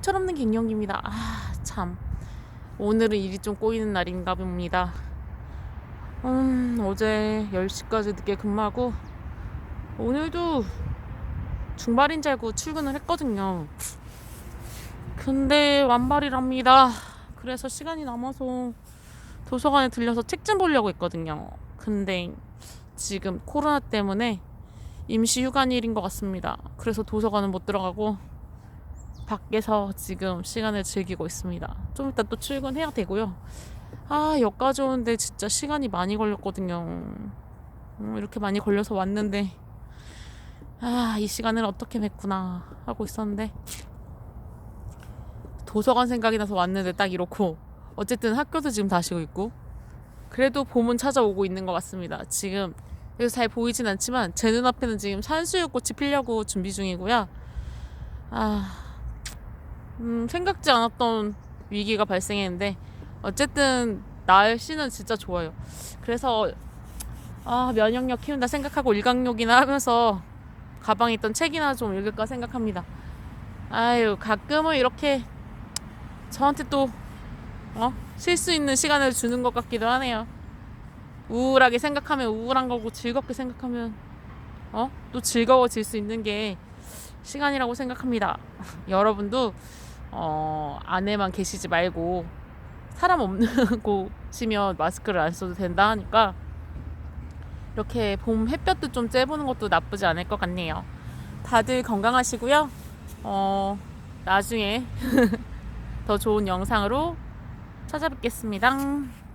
철없는 갱년기입니다. 아, 참. 오늘은 일이 좀 꼬이는 날인가 봅니다. 음, 어제 10시까지 늦게 근무하고, 오늘도 중발인 줄 알고 출근을 했거든요. 근데 완발이랍니다. 그래서 시간이 남아서 도서관에 들려서 책 좀 보려고 했거든요. 근데 지금 코로나 때문에 임시 휴관일인 것 같습니다. 그래서 도서관은 못 들어가고 밖에서 지금 시간을 즐기고 있습니다. 좀 이따 또 출근해야 되고요. 아, 여기까지 오는데 진짜 시간이 많이 걸렸거든요. 음, 이렇게 많이 걸려서 왔는데, 아, 이 시간을 어떻게 맺구나 하고 있었는데, 도서관 생각이 나서 왔는데 딱 이렇고, 어쨌든 학교도 지금 다시고 있고, 그래도 봄은 찾아오고 있는 것 같습니다. 지금 여기서 잘 보이진 않지만, 제 눈앞에는 지금 산수유꽃이 피려고 준비 중이고요. 아, 음, 생각지 않았던 위기가 발생했는데 어쨌든 날씨는 진짜 좋아요. 그래서 아 면역력 키운다 생각하고 일강욕이나 하면서 가방에 있던 책이나 좀 읽을까 생각합니다. 아유 가끔은 이렇게 저한테 또 어? 쉴 수 있는 시간을 주는 것 같기도 하네요. 우울하게 생각하면 우울한 거고 즐겁게 생각하면 어? 또 즐거워질 수 있는 게 시간이라고 생각합니다. 여러분도 어, 안에만 계시지 말고 사람 없는 곳이면 마스크를 안 써도 된다 하니까 이렇게 봄 햇볕도 좀 쬐보는 것도 나쁘지 않을 것 같네요. 다들 건강하시고요. 어, 나중에 더 좋은 영상으로 찾아뵙겠습니다.